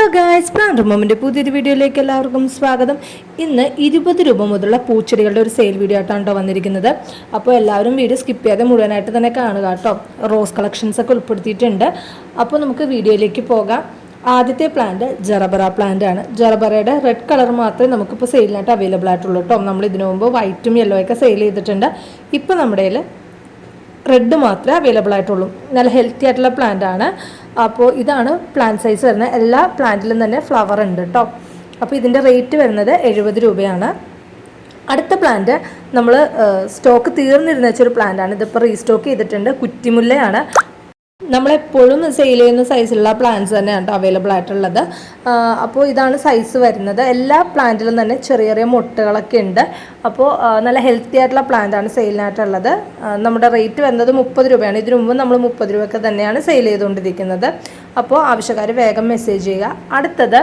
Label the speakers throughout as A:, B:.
A: hello guys plant മൊമിൻ്റെ പുതിയൊരു വീഡിയോയിലേക്ക് എല്ലാവർക്കും സ്വാഗതം ഇന്ന് ഇരുപത് രൂപ മുതലുള്ള പൂച്ചെടികളുടെ ഒരു സെയിൽ വീഡിയോ ആയിട്ടാണ് കേട്ടോ വന്നിരിക്കുന്നത് അപ്പോൾ എല്ലാവരും വീഡിയോ സ്കിപ്പ് ചെയ്യാതെ മുഴുവനായിട്ട് തന്നെ കാണുക കേട്ടോ റോസ് കളക്ഷൻസ് ഒക്കെ ഉൾപ്പെടുത്തിയിട്ടുണ്ട് അപ്പോൾ നമുക്ക് വീഡിയോയിലേക്ക് പോകാം ആദ്യത്തെ പ്ലാന്റ് ജറബറ പ്ലാന്റ് ആണ് ജറബറയുടെ റെഡ് കളർ മാത്രമേ നമുക്കിപ്പോൾ സെയിലിനായിട്ട് അവൈലബിൾ ആയിട്ടുള്ളൂ കേട്ടോ നമ്മൾ ഇതിനു മുമ്പ് വൈറ്റും യെല്ലോ ഒക്കെ സെയിൽ ചെയ്തിട്ടുണ്ട് ഇപ്പോൾ നമ്മുടെ റെഡ് മാത്രമേ അവൈലബിൾ ആയിട്ടുള്ളൂ നല്ല ഹെൽത്തി ആയിട്ടുള്ള പ്ലാന്റ് ആണ് അപ്പോൾ ഇതാണ് പ്ലാന്റ് സൈസ് വരുന്നത് എല്ലാ പ്ലാന്റിലും തന്നെ ഫ്ലവർ ഉണ്ട് കേട്ടോ അപ്പോൾ ഇതിൻ്റെ റേറ്റ് വരുന്നത് എഴുപത് രൂപയാണ് അടുത്ത പ്ലാന്റ് നമ്മൾ സ്റ്റോക്ക് തീർന്നിരുന്ന വെച്ചൊരു പ്ലാന്റാണ് ഇതിപ്പോൾ റീസ്റ്റോക്ക് ചെയ്തിട്ടുണ്ട് കുറ്റിമുല്ലയാണ് നമ്മളെപ്പോഴും സെയിൽ ചെയ്യുന്ന സൈസിലുള്ള പ്ലാന്റ്സ് തന്നെയാണ് കേട്ടോ അവൈലബിൾ ആയിട്ടുള്ളത് അപ്പോൾ ഇതാണ് സൈസ് വരുന്നത് എല്ലാ പ്ലാന്റിലും തന്നെ ചെറിയ ചെറിയ മുട്ടകളൊക്കെ ഉണ്ട് അപ്പോൾ നല്ല ഹെൽത്തി ആയിട്ടുള്ള പ്ലാന്റ് ആണ് സെയിലിനായിട്ടുള്ളത് നമ്മുടെ റേറ്റ് വരുന്നത് മുപ്പത് രൂപയാണ് ഇതിനു മുമ്പ് നമ്മൾ മുപ്പത് രൂപയൊക്കെ തന്നെയാണ് സെയിൽ ചെയ്തുകൊണ്ടിരിക്കുന്നത് അപ്പോൾ ആവശ്യക്കാർ വേഗം മെസ്സേജ് ചെയ്യുക അടുത്തത്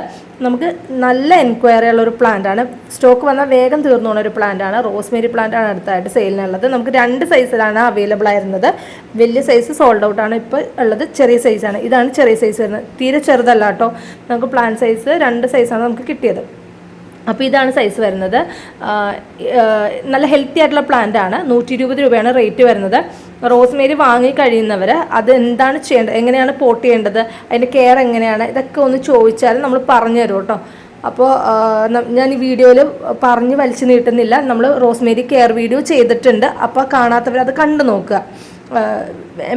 A: നമുക്ക് നല്ല എൻക്വയറി ഉള്ള ഒരു ആണ് സ്റ്റോക്ക് വന്നാൽ വേഗം തീർന്നു പോകുന്ന ഒരു ആണ് റോസ്മേരി ആണ് അടുത്തായിട്ട് സെയിലിനുള്ളത് നമുക്ക് രണ്ട് സൈസിലാണ് അവൈലബിൾ ആയിരുന്നത് വലിയ സൈസ് സോൾഡ് ഔട്ട് ആണ് ഇപ്പോൾ ഉള്ളത് ചെറിയ സൈസാണ് ഇതാണ് ചെറിയ സൈസ് വരുന്നത് തീരെ ചെറുതല്ല കേട്ടോ നമുക്ക് പ്ലാന്റ് സൈസ് രണ്ട് സൈസാണ് നമുക്ക് കിട്ടിയത് അപ്പോൾ ഇതാണ് സൈസ് വരുന്നത് നല്ല ഹെൽത്തി ആയിട്ടുള്ള പ്ലാന്റ് ആണ് നൂറ്റി ഇരുപത് രൂപയാണ് റേറ്റ് വരുന്നത് റോസ്മേരി വാങ്ങി കഴിയുന്നവർ അത് എന്താണ് ചെയ്യേണ്ടത് എങ്ങനെയാണ് പോട്ട് ചെയ്യേണ്ടത് അതിൻ്റെ കെയർ എങ്ങനെയാണ് ഇതൊക്കെ ഒന്ന് ചോദിച്ചാൽ നമ്മൾ പറഞ്ഞു തരും കേട്ടോ അപ്പോൾ ഞാൻ ഈ വീഡിയോയിൽ പറഞ്ഞ് വലിച്ചു നീട്ടുന്നില്ല നമ്മൾ റോസ്മേരി കെയർ വീഡിയോ ചെയ്തിട്ടുണ്ട് അപ്പോൾ കാണാത്തവർ അത് കണ്ടു നോക്കുക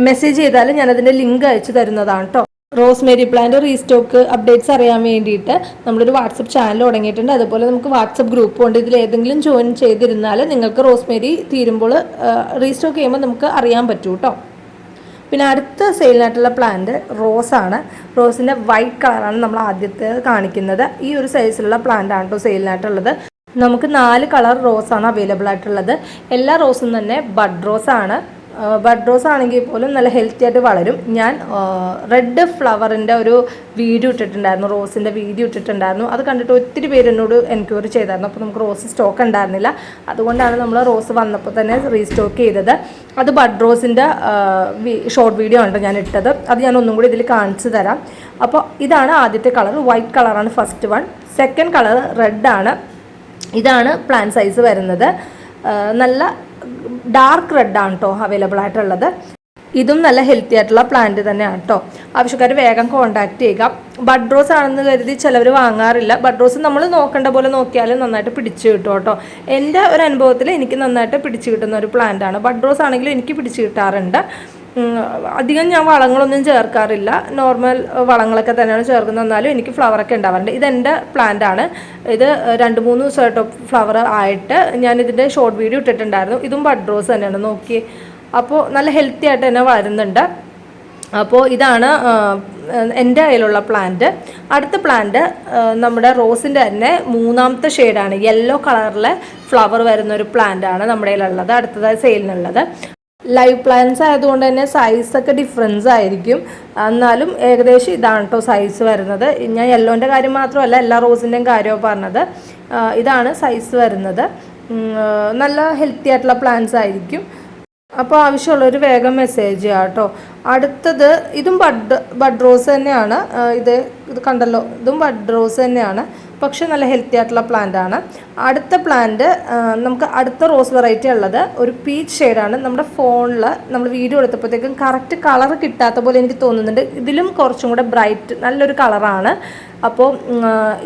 A: മെസ്സേജ് ചെയ്താൽ ഞാനതിൻ്റെ ലിങ്ക് അയച്ചു തരുന്നതാണ് കേട്ടോ റോസ്മേരി പ്ലാന്റ് റീസ്റ്റോക്ക് അപ്ഡേറ്റ്സ് അറിയാൻ വേണ്ടിയിട്ട് നമ്മളൊരു വാട്സപ്പ് ചാനൽ തുടങ്ങിയിട്ടുണ്ട് അതുപോലെ നമുക്ക് വാട്സപ്പ് ഗ്രൂപ്പും ഉണ്ട് ഇതിൽ ഏതെങ്കിലും ജോയിൻ ചെയ്തിരുന്നാൽ നിങ്ങൾക്ക് റോസ്മേരി തീരുമ്പോൾ റീസ്റ്റോക്ക് ചെയ്യുമ്പോൾ നമുക്ക് അറിയാൻ പറ്റൂ കേട്ടോ പിന്നെ അടുത്ത സെയിലിനായിട്ടുള്ള പ്ലാന്റ് റോസാണ് റോസിൻ്റെ വൈറ്റ് കളറാണ് നമ്മൾ ആദ്യത്തെ കാണിക്കുന്നത് ഈ ഒരു സൈസിലുള്ള പ്ലാന്റ് ആണ് കേട്ടോ സെയിലിനായിട്ടുള്ളത് നമുക്ക് നാല് കളർ റോസാണ് അവൈലബിൾ ആയിട്ടുള്ളത് എല്ലാ റോസും തന്നെ ബഡ് റോസാണ് ബഡ് റോസ് ആണെങ്കിൽ പോലും നല്ല ഹെൽത്തി ആയിട്ട് വളരും ഞാൻ റെഡ് ഫ്ലവറിൻ്റെ ഒരു വീഡിയോ ഇട്ടിട്ടുണ്ടായിരുന്നു റോസിൻ്റെ വീഡിയോ ഇട്ടിട്ടുണ്ടായിരുന്നു അത് കണ്ടിട്ട് ഒത്തിരി പേര് എന്നോട് എൻക്വയറി ചെയ്തായിരുന്നു അപ്പോൾ നമുക്ക് റോസ് സ്റ്റോക്ക് ഉണ്ടായിരുന്നില്ല അതുകൊണ്ടാണ് നമ്മൾ റോസ് വന്നപ്പോൾ തന്നെ റീസ്റ്റോക്ക് ചെയ്തത് അത് ബഡ് റോസിൻ്റെ ഷോർട്ട് വീഡിയോ ആണ് ഞാൻ ഇട്ടത് അത് ഞാൻ ഒന്നും കൂടി ഇതിൽ കാണിച്ചു തരാം അപ്പോൾ ഇതാണ് ആദ്യത്തെ കളർ വൈറ്റ് കളറാണ് ഫസ്റ്റ് വൺ സെക്കൻഡ് കളർ റെഡാണ് ഇതാണ് പ്ലാൻ സൈസ് വരുന്നത് നല്ല ഡാർക്ക് റെഡാണ് കേട്ടോ അവൈലബിൾ ആയിട്ടുള്ളത് ഇതും നല്ല ഹെൽത്തി ആയിട്ടുള്ള പ്ലാന്റ് തന്നെയാണ് കേട്ടോ ആവശ്യക്കാർ വേഗം കോൺടാക്ട് ചെയ്യുക ബഡ് റോസ് ആണെന്ന് കരുതി ചിലവർ വാങ്ങാറില്ല ബഡ് റോസ് നമ്മൾ നോക്കേണ്ട പോലെ നോക്കിയാലും നന്നായിട്ട് പിടിച്ചു കിട്ടും കേട്ടോ എൻ്റെ ഒരു അനുഭവത്തിൽ എനിക്ക് നന്നായിട്ട് പിടിച്ചു കിട്ടുന്ന ഒരു പ്ലാന്റ് ആണ് ബഡ് റോസ് ആണെങ്കിലും എനിക്ക് പിടിച്ചു കിട്ടാറുണ്ട് അധികം ഞാൻ വളങ്ങളൊന്നും ചേർക്കാറില്ല നോർമൽ വളങ്ങളൊക്കെ തന്നെയാണ് ചേർക്കുന്നത് എന്നാലും എനിക്ക് ഫ്ലവറൊക്കെ ഉണ്ടാവാറുണ്ട് ഇതെൻ്റെ പ്ലാന്റ് ആണ് ഇത് രണ്ട് മൂന്ന് ദിവസമായിട്ട് ഫ്ലവർ ആയിട്ട് ഞാൻ ഇതിൻ്റെ ഷോർട്ട് വീഡിയോ ഇട്ടിട്ടുണ്ടായിരുന്നു ഇതും ബഡ് റോസ് തന്നെയാണ് നോക്കി അപ്പോൾ നല്ല ഹെൽത്തി ആയിട്ട് തന്നെ വരുന്നുണ്ട് അപ്പോൾ ഇതാണ് എൻ്റെ കയ്യിലുള്ള പ്ലാന്റ് അടുത്ത പ്ലാന്റ് നമ്മുടെ റോസിൻ്റെ തന്നെ മൂന്നാമത്തെ ഷെയ്ഡാണ് യെല്ലോ കളറിലെ ഫ്ലവർ വരുന്ന ഒരു പ്ലാന്റ് ആണ് നമ്മുടെ കയ്യിലുള്ളത് അടുത്തതായി സെയിലിനുള്ളത് ലൈവ് പ്ലാന്റ്സ് ആയതുകൊണ്ട് തന്നെ സൈസൊക്കെ ഡിഫറൻസ് ആയിരിക്കും എന്നാലും ഏകദേശം ഇതാണ് കേട്ടോ സൈസ് വരുന്നത് ഞാൻ യെല്ലോൻ്റെ കാര്യം മാത്രമല്ല എല്ലാ റോസിൻ്റെയും കാര്യമാണ് പറഞ്ഞത് ഇതാണ് സൈസ് വരുന്നത് നല്ല ഹെൽത്തി ആയിട്ടുള്ള പ്ലാന്റ്സ് ആയിരിക്കും അപ്പോൾ ആവശ്യമുള്ളൊരു വേഗം മെസ്സേജ് ചെയ്യാം കേട്ടോ അടുത്തത് ഇതും ബഡ് ബഡ് റോസ് തന്നെയാണ് ഇത് ഇത് കണ്ടല്ലോ ഇതും ബഡ് റോസ് തന്നെയാണ് പക്ഷെ നല്ല ഹെൽത്തി ആയിട്ടുള്ള പ്ലാന്റ് ആണ് അടുത്ത പ്ലാന്റ് നമുക്ക് അടുത്ത റോസ് വെറൈറ്റി ഉള്ളത് ഒരു പീച്ച് ഷെയ്ഡാണ് നമ്മുടെ ഫോണിൽ നമ്മൾ വീഡിയോ എടുത്തപ്പോഴത്തേക്കും കറക്റ്റ് കളർ കിട്ടാത്ത പോലെ എനിക്ക് തോന്നുന്നുണ്ട് ഇതിലും കുറച്ചും കൂടെ ബ്രൈറ്റ് നല്ലൊരു കളറാണ് അപ്പോൾ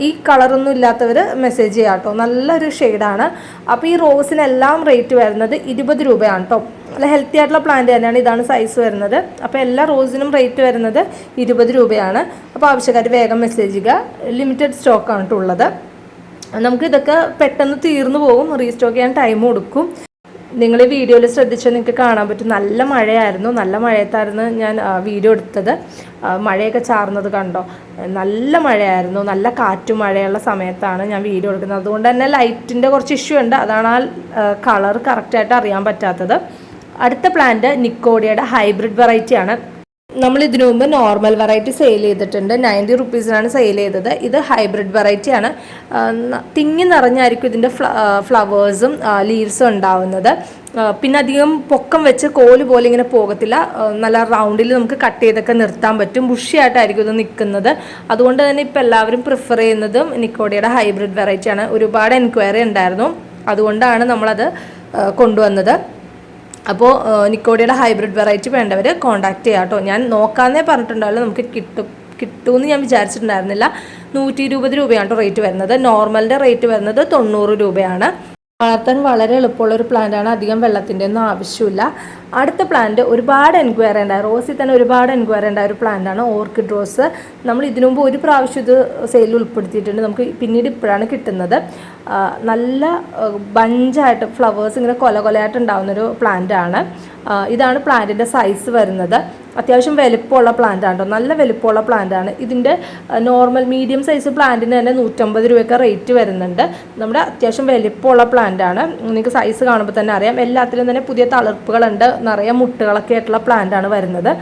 A: ഈ കളറൊന്നും ഇല്ലാത്തവർ മെസ്സേജ് ചെയ്യാം കേട്ടോ നല്ലൊരു ഷെയ്ഡാണ് അപ്പോൾ ഈ റോസിനെല്ലാം റേറ്റ് വരുന്നത് ഇരുപത് രൂപയാണ് കേട്ടോ നല്ല ഹെൽത്തി ആയിട്ടുള്ള പ്ലാന്റ് തന്നെയാണ് ഇതാണ് സൈസ് വരുന്നത് അപ്പോൾ എല്ലാ റോസിനും റേറ്റ് വരുന്നത് ഇരുപത് രൂപയാണ് അപ്പോൾ ആവശ്യക്കാർ വേഗം മെസ്സേജ് ചെയ്യുക ലിമിറ്റഡ് സ്റ്റോക്കാണ് ഉള്ളത് നമുക്കിതൊക്കെ പെട്ടെന്ന് തീർന്നു പോകും റീസ്റ്റോക്ക് ചെയ്യാൻ ടൈം കൊടുക്കും നിങ്ങൾ ഈ വീഡിയോയിൽ ശ്രദ്ധിച്ചാൽ നിങ്ങൾക്ക് കാണാൻ പറ്റും നല്ല മഴയായിരുന്നു നല്ല മഴയത്തായിരുന്നു ഞാൻ വീഡിയോ എടുത്തത് മഴയൊക്കെ ചാർന്നത് കണ്ടോ നല്ല മഴയായിരുന്നു നല്ല കാറ്റും മഴയുള്ള സമയത്താണ് ഞാൻ വീഡിയോ എടുക്കുന്നത് അതുകൊണ്ട് തന്നെ ലൈറ്റിൻ്റെ കുറച്ച് ഇഷ്യൂ ഉണ്ട് അതാണ് ആ കളർ കറക്റ്റായിട്ട് അറിയാൻ പറ്റാത്തത് അടുത്ത പ്ലാന്റ് നിക്കോഡിയയുടെ ഹൈബ്രിഡ് വെറൈറ്റിയാണ് നമ്മൾ ഇതിനു മുമ്പ് നോർമൽ വെറൈറ്റി സെയിൽ ചെയ്തിട്ടുണ്ട് നയൻറ്റി റുപ്പീസിനാണ് സെയിൽ ചെയ്തത് ഇത് ഹൈബ്രിഡ് വെറൈറ്റിയാണ് തിങ്ങി നിറഞ്ഞായിരിക്കും ഇതിൻ്റെ ഫ്ലവേഴ്സും ലീവ്സും ഉണ്ടാവുന്നത് പിന്നെ അധികം പൊക്കം വെച്ച് കോല് പോലെ ഇങ്ങനെ പോകത്തില്ല നല്ല റൗണ്ടിൽ നമുക്ക് കട്ട് ചെയ്തൊക്കെ നിർത്താൻ പറ്റും ബുഷിയായിട്ടായിരിക്കും ഇത് നിൽക്കുന്നത് അതുകൊണ്ട് തന്നെ ഇപ്പോൾ എല്ലാവരും പ്രിഫർ ചെയ്യുന്നതും നിക്കോഡിയുടെ ഹൈബ്രിഡ് വെറൈറ്റിയാണ് ഒരുപാട് എൻക്വയറി ഉണ്ടായിരുന്നു അതുകൊണ്ടാണ് നമ്മളത് കൊണ്ടുവന്നത് അപ്പോൾ നിക്കോഡിയുടെ ഹൈബ്രിഡ് വെറൈറ്റി വേണ്ടവർ കോൺടാക്ട് ചെയ്യാം കേട്ടോ ഞാൻ നോക്കാമെന്നേ പറഞ്ഞിട്ടുണ്ടാവില്ല നമുക്ക് കിട്ടും കിട്ടുമെന്ന് ഞാൻ വിചാരിച്ചിട്ടുണ്ടായിരുന്നില്ല നൂറ്റി ഇരുപത് രൂപയാണ് കേട്ടോ റേറ്റ് വരുന്നത് നോർമലിൻ്റെ റേറ്റ് വരുന്നത് തൊണ്ണൂറ് രൂപയാണ് വളർത്താൻ വളരെ എളുപ്പമുള്ള ഒരു പ്ലാന്റാണ് അധികം വെള്ളത്തിൻ്റെ ഒന്നും ആവശ്യമില്ല അടുത്ത പ്ലാന്റ് ഒരുപാട് എൻക്വയറി ഉണ്ടായ റോസിൽ തന്നെ ഒരുപാട് എൻക്വയറി ഉണ്ടായ ഒരു പ്ലാന്റാണ് ഓർക്കിഡ് റോസ് നമ്മൾ ഇതിനു മുമ്പ് ഒരു പ്രാവശ്യം ഇത് സെയിലിൽ ഉൾപ്പെടുത്തിയിട്ടുണ്ട് നമുക്ക് പിന്നീട് ഇപ്പോഴാണ് കിട്ടുന്നത് നല്ല ബഞ്ചായിട്ട് ഫ്ലവേഴ്സ് ഇങ്ങനെ കൊല കൊലയായിട്ട് ഉണ്ടാകുന്നൊരു പ്ലാന്റാണ് ഇതാണ് പ്ലാന്റിൻ്റെ സൈസ് വരുന്നത് അത്യാവശ്യം വലിപ്പമുള്ള പ്ലാന്റ് ആണ് നല്ല വലിപ്പമുള്ള പ്ലാന്റ് ആണ് ഇതിൻ്റെ നോർമൽ മീഡിയം സൈസ് പ്ലാന്റിന് തന്നെ നൂറ്റമ്പത് രൂപയൊക്കെ റേറ്റ് വരുന്നുണ്ട് നമ്മുടെ അത്യാവശ്യം വലിപ്പമുള്ള പ്ലാന്റ് ആണ് നിങ്ങൾക്ക് സൈസ് കാണുമ്പോൾ തന്നെ അറിയാം എല്ലാത്തിലും തന്നെ പുതിയ തളിർപ്പുകളുണ്ട് നിറയെ മുട്ടുകളൊക്കെ ആയിട്ടുള്ള പ്ലാന്റ് ആണ് വരുന്നത്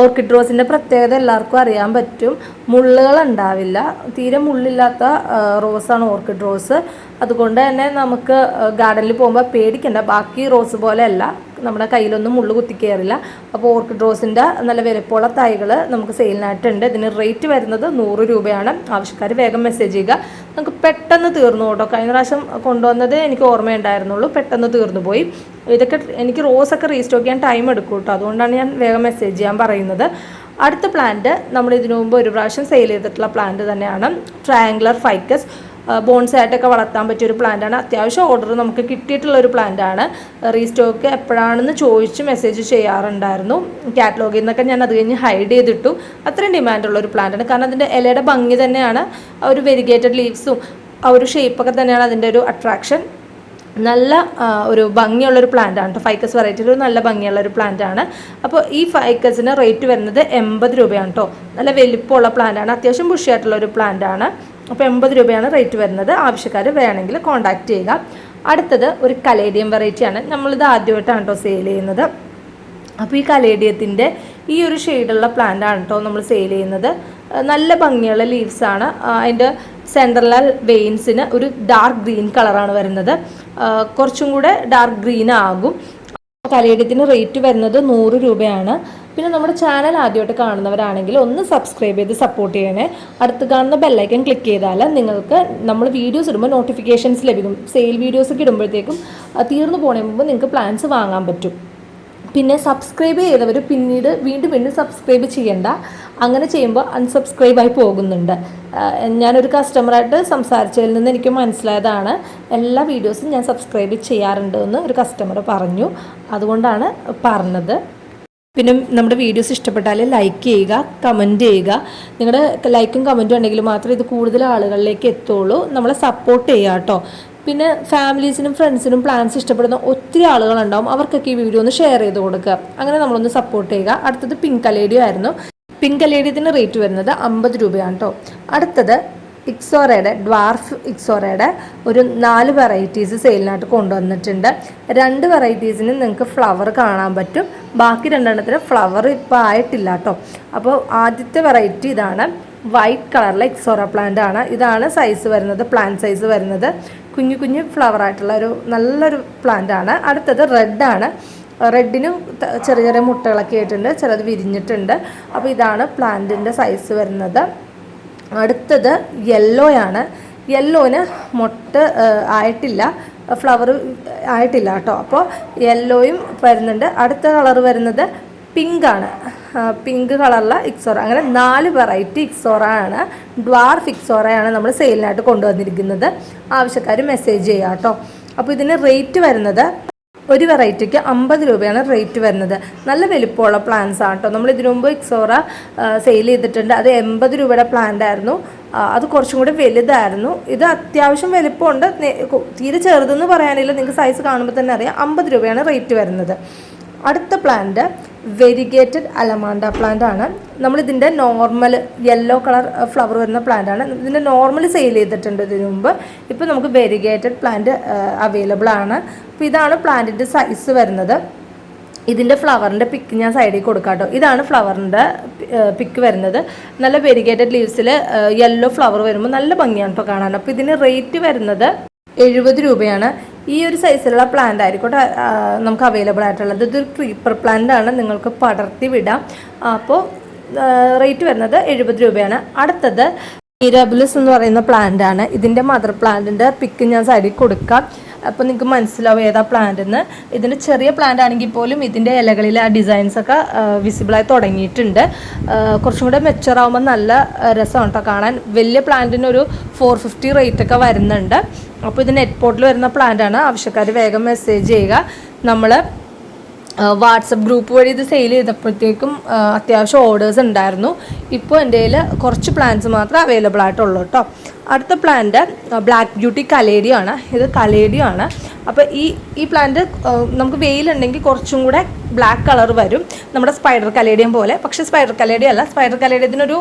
A: ഓർക്കിഡ് റോസിൻ്റെ പ്രത്യേകത എല്ലാവർക്കും അറിയാൻ പറ്റും മുള്ളുകൾ ഉണ്ടാവില്ല തീരെ മുള്ളില്ലാത്ത റോസാണ് ഓർക്കിഡ് റോസ് അതുകൊണ്ട് തന്നെ നമുക്ക് ഗാർഡനിൽ പോകുമ്പോൾ പേടിക്കണ്ട ബാക്കി റോസ് പോലെയല്ല നമ്മുടെ കയ്യിലൊന്നും കുത്തി കുത്തിക്കയറില്ല അപ്പോൾ ഓർക്കിഡ് റോസിൻ്റെ നല്ല വിലപ്പോള തൈകൾ നമുക്ക് സെയിലിനായിട്ടുണ്ട് ഇതിന് റേറ്റ് വരുന്നത് നൂറ് രൂപയാണ് ആവശ്യക്കാർ വേഗം മെസ്സേജ് ചെയ്യുക നമുക്ക് പെട്ടെന്ന് തീർന്നു കേട്ടോ കഴിഞ്ഞ പ്രാവശ്യം കൊണ്ടുവന്നത് എനിക്ക് ഓർമ്മയുണ്ടായിരുന്നുള്ളൂ പെട്ടെന്ന് തീർന്നു പോയി ഇതൊക്കെ എനിക്ക് റോസൊക്കെ റീസ്റ്റോക്ക് ചെയ്യാൻ ടൈം എടുക്കും കേട്ടോ അതുകൊണ്ടാണ് ഞാൻ വേഗം മെസ്സേജ് ചെയ്യാൻ പറയുന്നത് അടുത്ത പ്ലാന്റ് നമ്മൾ ഇതിനു മുമ്പ് ഒരു പ്രാവശ്യം സെയിൽ ചെയ്തിട്ടുള്ള പ്ലാന്റ് തന്നെയാണ് ട്രയാങ്കുലർ ഫൈക്കസ് ബോൺസായിട്ടൊക്കെ വളർത്താൻ പറ്റിയ ഒരു പ്ലാന്റാണ് അത്യാവശ്യം ഓർഡർ നമുക്ക് കിട്ടിയിട്ടുള്ള ഒരു പ്ലാന്റാണ് റീസ്റ്റോക്ക് എപ്പോഴാണെന്ന് ചോദിച്ച് മെസ്സേജ് ചെയ്യാറുണ്ടായിരുന്നു കാറ്റലോഗിൽ നിന്നൊക്കെ ഞാൻ അത് കഴിഞ്ഞ് ഹൈഡ് ചെയ്തിട്ടു അത്രയും ഡിമാൻഡുള്ള ഒരു പ്ലാന്റാണ് കാരണം അതിൻ്റെ ഇലയുടെ ഭംഗി തന്നെയാണ് ഒരു വെരിഗേറ്റഡ് ലീവ്സും ആ ഒരു ഷേപ്പൊക്കെ തന്നെയാണ് അതിൻ്റെ ഒരു അട്രാക്ഷൻ നല്ല ഒരു ഭംഗിയുള്ളൊരു പ്ലാന്റാണ് കേട്ടോ ഫൈക്കസ് വെറൈറ്റിയിൽ ഒരു നല്ല ഭംഗിയുള്ളൊരു പ്ലാന്റാണ് അപ്പോൾ ഈ ഫൈക്കസിന് റേറ്റ് വരുന്നത് എൺപത് രൂപയാണ് കേട്ടോ നല്ല വലിപ്പമുള്ള പ്ലാന്റാണ് അത്യാവശ്യം ബുഷിയായിട്ടുള്ളൊരു പ്ലാന്റാണ് അപ്പോൾ എൺപത് രൂപയാണ് റേറ്റ് വരുന്നത് ആവശ്യക്കാർ വേണമെങ്കിൽ കോൺടാക്റ്റ് ചെയ്യുക അടുത്തത് ഒരു കലേഡിയം വെറൈറ്റിയാണ് നമ്മളിത് ആദ്യമായിട്ടാണ് കേട്ടോ സെയിൽ ചെയ്യുന്നത് അപ്പോൾ ഈ കലേഡിയത്തിൻ്റെ ഈ ഒരു ഷെയ്ഡുള്ള ആണ് കേട്ടോ നമ്മൾ സെയിൽ ചെയ്യുന്നത് നല്ല ഭംഗിയുള്ള ലീവ്സാണ് അതിൻ്റെ സെൻട്രലാൽ വെയിൻസിന് ഒരു ഡാർക്ക് ഗ്രീൻ കളറാണ് വരുന്നത് കുറച്ചും കൂടെ ഡാർക്ക് ഗ്രീൻ ആകും കലേഡിയത്തിന് റേറ്റ് വരുന്നത് നൂറ് രൂപയാണ് പിന്നെ നമ്മുടെ ചാനൽ ആദ്യമായിട്ട് കാണുന്നവരാണെങ്കിൽ ഒന്ന് സബ്സ്ക്രൈബ് ചെയ്ത് സപ്പോർട്ട് ചെയ്യണേ അടുത്ത് കാണുന്ന ബെല്ലൈക്കൻ ക്ലിക്ക് ചെയ്താൽ നിങ്ങൾക്ക് നമ്മൾ വീഡിയോസ് ഇടുമ്പോൾ നോട്ടിഫിക്കേഷൻസ് ലഭിക്കും സെയിൽ വീഡിയോസ് ഒക്കെ ഇടുമ്പോഴത്തേക്കും തീർന്നു പോണേ മുമ്പ് നിങ്ങൾക്ക് പ്ലാൻസ് വാങ്ങാൻ പറ്റും പിന്നെ സബ്സ്ക്രൈബ് ചെയ്തവർ പിന്നീട് വീണ്ടും വീണ്ടും സബ്സ്ക്രൈബ് ചെയ്യണ്ട അങ്ങനെ ചെയ്യുമ്പോൾ അൺസബ്സ്ക്രൈബായി പോകുന്നുണ്ട് ഞാനൊരു കസ്റ്റമറായിട്ട് സംസാരിച്ചതിൽ നിന്ന് എനിക്ക് മനസ്സിലായതാണ് എല്ലാ വീഡിയോസും ഞാൻ സബ്സ്ക്രൈബ് ചെയ്യാറുണ്ട് എന്ന് ഒരു കസ്റ്റമർ പറഞ്ഞു അതുകൊണ്ടാണ് പറഞ്ഞത് പിന്നെ നമ്മുടെ വീഡിയോസ് ഇഷ്ടപ്പെട്ടാൽ ലൈക്ക് ചെയ്യുക കമൻറ്റ് ചെയ്യുക നിങ്ങളുടെ ലൈക്കും കമൻറ്റും ഉണ്ടെങ്കിൽ മാത്രമേ ഇത് കൂടുതൽ ആളുകളിലേക്ക് എത്തുള്ളൂ നമ്മളെ സപ്പോർട്ട് ചെയ്യുക കേട്ടോ പിന്നെ ഫാമിലീസിനും ഫ്രണ്ട്സിനും പ്ലാൻസ് ഇഷ്ടപ്പെടുന്ന ഒത്തിരി ആളുകളുണ്ടാവും അവർക്കൊക്കെ ഈ വീഡിയോ ഒന്ന് ഷെയർ ചെയ്ത് കൊടുക്കുക അങ്ങനെ നമ്മളൊന്ന് സപ്പോർട്ട് ചെയ്യുക അടുത്തത് പിങ്ക് അലേഡിയോ ആയിരുന്നു പിങ്ക് കലേഡിയത്തിൻ്റെ റേറ്റ് വരുന്നത് അമ്പത് രൂപയാണ് കേട്ടോ അടുത്തത് ഇക്സോറയുടെ ഡ്വാർഫ് ഇക്സോറയുടെ ഒരു നാല് വെറൈറ്റീസ് സെയിലിനായിട്ട് കൊണ്ടുവന്നിട്ടുണ്ട് രണ്ട് വെറൈറ്റീസിന് നിങ്ങൾക്ക് ഫ്ലവർ കാണാൻ പറ്റും ബാക്കി രണ്ടെണ്ണത്തിന് ഫ്ലവർ ഇപ്പോൾ ആയിട്ടില്ല കേട്ടോ അപ്പോൾ ആദ്യത്തെ വെറൈറ്റി ഇതാണ് വൈറ്റ് കളറിലെ എക്സോറ പ്ലാന്റ് ആണ് ഇതാണ് സൈസ് വരുന്നത് പ്ലാന്റ് സൈസ് വരുന്നത് കുഞ്ഞു കുഞ്ഞു ഫ്ലവർ ആയിട്ടുള്ള ഒരു നല്ലൊരു പ്ലാന്റ് ആണ് അടുത്തത് റെഡാണ് റെഡിന് ചെറിയ ചെറിയ മുട്ടകളൊക്കെ ആയിട്ടുണ്ട് ചിലത് വിരിഞ്ഞിട്ടുണ്ട് അപ്പോൾ ഇതാണ് പ്ലാന്റിൻ്റെ സൈസ് വരുന്നത് അടുത്തത് യെല്ലോ ആണ് യെല്ലോന് മൊട്ട് ആയിട്ടില്ല ഫ്ലവർ ആയിട്ടില്ല കേട്ടോ അപ്പോൾ യെല്ലോയും വരുന്നുണ്ട് അടുത്ത കളർ വരുന്നത് പിങ്കാണ് പിങ്ക് കളറിലെ ഇക്സോറ അങ്ങനെ നാല് വെറൈറ്റി ഇക്സോറയാണ് ഡ്വാർഫ് ഇക്സോറയാണ് നമ്മൾ സെയിലിനായിട്ട് കൊണ്ടുവന്നിരിക്കുന്നത് ആവശ്യക്കാർ മെസ്സേജ് ചെയ്യാം കേട്ടോ അപ്പോൾ ഇതിന് റേറ്റ് വരുന്നത് ഒരു വെറൈറ്റിക്ക് അമ്പത് രൂപയാണ് റേറ്റ് വരുന്നത് നല്ല വലിപ്പമുള്ള പ്ലാന്റ്സ് ആണ് കേട്ടോ നമ്മൾ ഇതിനു മുമ്പ് എക്സോറ സെയിൽ ചെയ്തിട്ടുണ്ട് അത് എൺപത് രൂപയുടെ പ്ലാന്റ് ആയിരുന്നു അത് കുറച്ചും കൂടി വലുതായിരുന്നു ഇത് അത്യാവശ്യം വലിപ്പമുണ്ട് തീരെ ചെറുതെന്ന് പറയാനില്ല നിങ്ങൾക്ക് സൈസ് കാണുമ്പോൾ തന്നെ അറിയാം അമ്പത് രൂപയാണ് റേറ്റ് വരുന്നത് അടുത്ത പ്ലാന്റ് വെരിഗേറ്റഡ് അലമാണ്ട പ്ലാന്റ് ആണ് നമ്മളിതിൻ്റെ നോർമൽ യെല്ലോ കളർ ഫ്ലവർ വരുന്ന പ്ലാന്റ് ആണ് ഇതിൻ്റെ നോർമൽ സെയിൽ ചെയ്തിട്ടുണ്ട് ഇതിനു മുമ്പ് ഇപ്പോൾ നമുക്ക് വെരിഗേറ്റഡ് പ്ലാന്റ് അവൈലബിൾ ആണ് അപ്പോൾ ഇതാണ് പ്ലാന്റിൻ്റെ സൈസ് വരുന്നത് ഇതിൻ്റെ ഫ്ലവറിൻ്റെ പിക്ക് ഞാൻ സൈഡിൽ കൊടുക്കാട്ടോ ഇതാണ് ഫ്ലവറിൻ്റെ പിക്ക് വരുന്നത് നല്ല വെരിഗേറ്റഡ് ലീവ്സിൽ യെല്ലോ ഫ്ലവർ വരുമ്പോൾ നല്ല ഭംഗിയാണ് ഇപ്പോൾ കാണാൻ അപ്പോൾ ഇതിന് റേറ്റ് വരുന്നത് എഴുപത് രൂപയാണ് ഈ ഒരു സൈസിലുള്ള പ്ലാന്റ് ആയിക്കോട്ടെ നമുക്ക് അവൈലബിൾ ആയിട്ടുള്ളത് ഇതൊരു ക്രീപ്പർ പ്ലാന്റ് ആണ് നിങ്ങൾക്ക് പടർത്തി വിടാം അപ്പോൾ റേറ്റ് വരുന്നത് എഴുപത് രൂപയാണ് അടുത്തത് മീരാബിലിസ് എന്ന് പറയുന്ന പ്ലാന്റ് ആണ് ഇതിൻ്റെ മദർ പ്ലാന്റിൻ്റെ പിക്ക് ഞാൻ സൈഡിൽ കൊടുക്കാം അപ്പോൾ നിങ്ങൾക്ക് മനസ്സിലാവും ഏതാ പ്ലാന്റ് എന്ന് ഇതിൻ്റെ ചെറിയ പ്ലാന്റ് ആണെങ്കിൽ പോലും ഇതിൻ്റെ ഇലകളിൽ ആ ഡിസൈൻസ് ഒക്കെ വിസിബിളായി തുടങ്ങിയിട്ടുണ്ട് കുറച്ചും കൂടെ മെച്ചർ ആകുമ്പോൾ നല്ല രസമാണ് കേട്ടോ കാണാൻ വലിയ പ്ലാന്റിന് ഒരു ഫോർ ഫിഫ്റ്റി റേറ്റ് ഒക്കെ വരുന്നുണ്ട് അപ്പോൾ ഇത് നെറ്റ് പോർട്ടിൽ വരുന്ന ആണ് ആവശ്യക്കാർ വേഗം മെസ്സേജ് ചെയ്യുക നമ്മൾ വാട്സപ്പ് ഗ്രൂപ്പ് വഴി ഇത് സെയിൽ ചെയ്തപ്പോഴത്തേക്കും അത്യാവശ്യം ഓർഡേഴ്സ് ഉണ്ടായിരുന്നു ഇപ്പോൾ എൻ്റെ കയ്യിൽ കുറച്ച് പ്ലാൻസ് മാത്രമേ അവൈലബിൾ ആയിട്ടുള്ളൂ കേട്ടോ അടുത്ത പ്ലാന്റ് ബ്ലാക്ക് ബ്യൂട്ടി ആണ് ഇത് ആണ് അപ്പോൾ ഈ ഈ പ്ലാന്റ് നമുക്ക് വെയിലുണ്ടെങ്കിൽ കുറച്ചും കൂടെ ബ്ലാക്ക് കളർ വരും നമ്മുടെ സ്പൈഡർ കലേഡിയം പോലെ പക്ഷേ സ്പൈഡർ കലേഡിയം അല്ല സ്പൈഡർ കലേഡിയത്തിനൊരു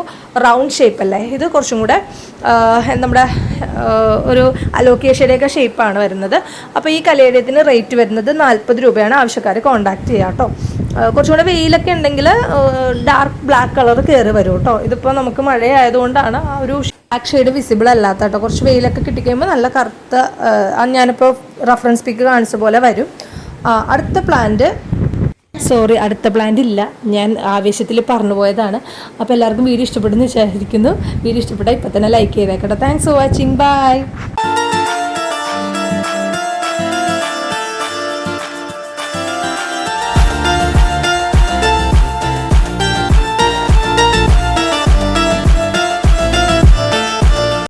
A: റൗണ്ട് ഷേപ്പ് അല്ലേ ഇത് കുറച്ചും കൂടെ നമ്മുടെ ഒരു അലോക്കേഷ്യയുടെയൊക്കെ ഷേപ്പാണ് വരുന്നത് അപ്പോൾ ഈ കലേഡിയത്തിന് റേറ്റ് വരുന്നത് നാൽപ്പത് രൂപയാണ് ആവശ്യക്കാർ കോൺടാക്ട് ചെയ്യുക കേട്ടോ കൂടെ വെയിലൊക്കെ ഉണ്ടെങ്കിൽ ഡാർക്ക് ബ്ലാക്ക് കളർ കയറി വരും കേട്ടോ ഇതിപ്പോൾ നമുക്ക് മഴയായതുകൊണ്ടാണ് ആ ഒരു ബ്ലാക്ക് ഷെയ്ഡ് വിസിബിൾ അല്ലാത്ത കേട്ടോ കുറച്ച് വെയിലൊക്കെ കഴിയുമ്പോൾ നല്ല കറുത്ത ഞാനിപ്പോൾ റഫറൻസ് പിക്ക് കാണിച്ച പോലെ വരും അടുത്ത പ്ലാന്റ് സോറി അടുത്ത പ്ലാന്റ് ഇല്ല ഞാൻ ആവേശത്തിൽ പറഞ്ഞു പോയതാണ് അപ്പോൾ എല്ലാവർക്കും വീഡിയോ ഇഷ്ടപ്പെടുന്നു വിചാരിക്കുന്നു വീഡിയോ ഇഷ്ടപ്പെട്ടാൽ ഇപ്പം തന്നെ ലൈക്ക് ചെയ്തേക്കട്ടെ താങ്ക്സ് ഫോർ വാച്ചിങ് ബൈ